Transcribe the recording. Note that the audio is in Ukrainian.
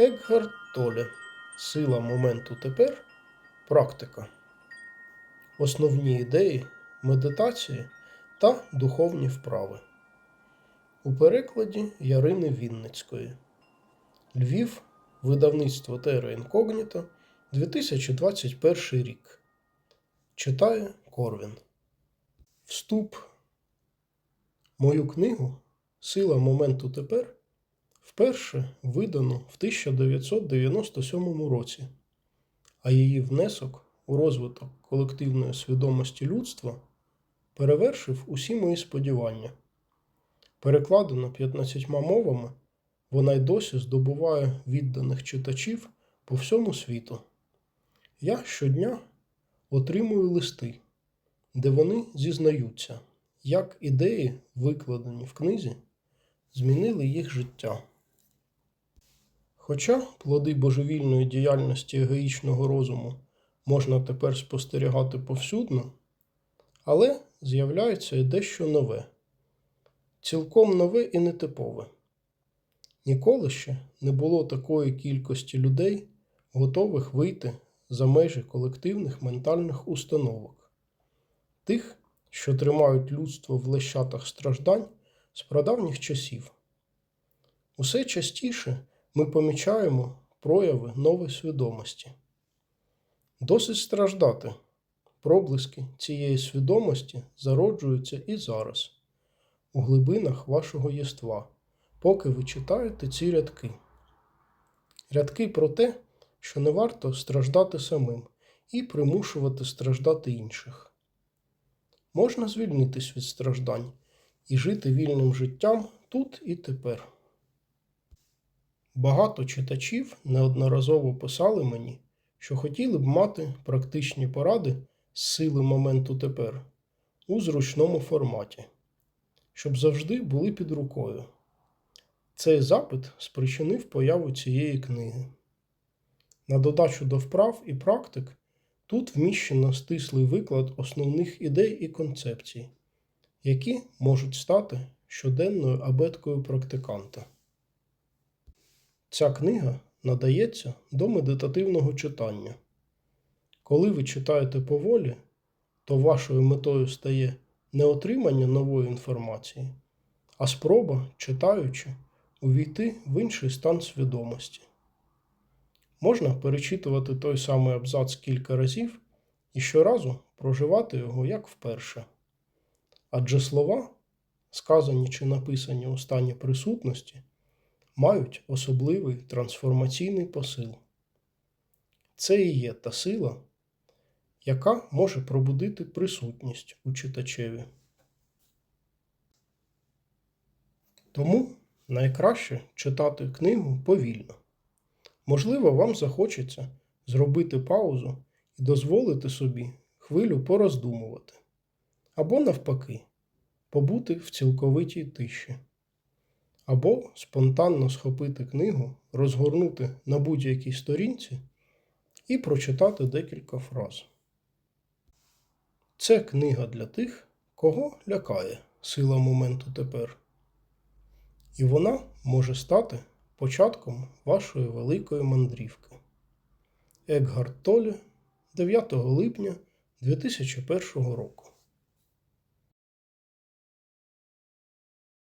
Екгард Толе. Сила моменту тепер. Практика. Основні ідеї медитації та духовні вправи. У перекладі Ярини Вінницької. Львів. Видавництво Терра Інкогніто. 2021 рік. Читає Корвін. Вступ. Мою книгу Сила моменту тепер вперше видано в 1997 році, а її внесок у розвиток колективної свідомості людства перевершив усі мої сподівання. Перекладена 15 мовами, вона й досі здобуває відданих читачів по всьому світу. Я щодня отримую листи, де вони зізнаються, як ідеї, викладені в книзі, змінили їх життя. Хоча плоди божевільної діяльності егоїчного розуму можна тепер спостерігати повсюдно, але з'являється і дещо нове, цілком нове і нетипове. Ніколи ще не було такої кількості людей, готових вийти за межі колективних ментальних установок, тих, що тримають людство в лещатах страждань з прадавніх часів. Усе частіше ми помічаємо прояви нової свідомості. Досить страждати. Проблиски цієї свідомості зароджуються і зараз, у глибинах вашого єства, поки ви читаєте ці рядки. Рядки про те, що не варто страждати самим і примушувати страждати інших. Можна звільнитись від страждань і жити вільним життям тут і тепер. Багато читачів неодноразово писали мені, що хотіли б мати практичні поради з сили моменту тепер у зручному форматі, щоб завжди були під рукою. Цей запит спричинив появу цієї книги. На додачу до вправ і практик тут вміщено стислий виклад основних ідей і концепцій, які можуть стати щоденною абеткою практиканта. Ця книга надається до медитативного читання. Коли ви читаєте поволі, то вашою метою стає не отримання нової інформації, а спроба, читаючи, увійти в інший стан свідомості. Можна перечитувати той самий абзац кілька разів і щоразу проживати його як вперше. Адже слова, сказані чи написані у стані присутності, мають особливий трансформаційний посил. Це і є та сила, яка може пробудити присутність у читачеві. Тому найкраще читати книгу повільно. Можливо, вам захочеться зробити паузу і дозволити собі хвилю пороздумувати, або, навпаки, побути в цілковитій тиші, або спонтанно схопити книгу, розгорнути на будь-якій сторінці і прочитати декілька фраз. Це книга для тих, кого лякає сила моменту тепер. І вона може стати початком вашої великої мандрівки. Екгард Толі 9 липня 2001 року.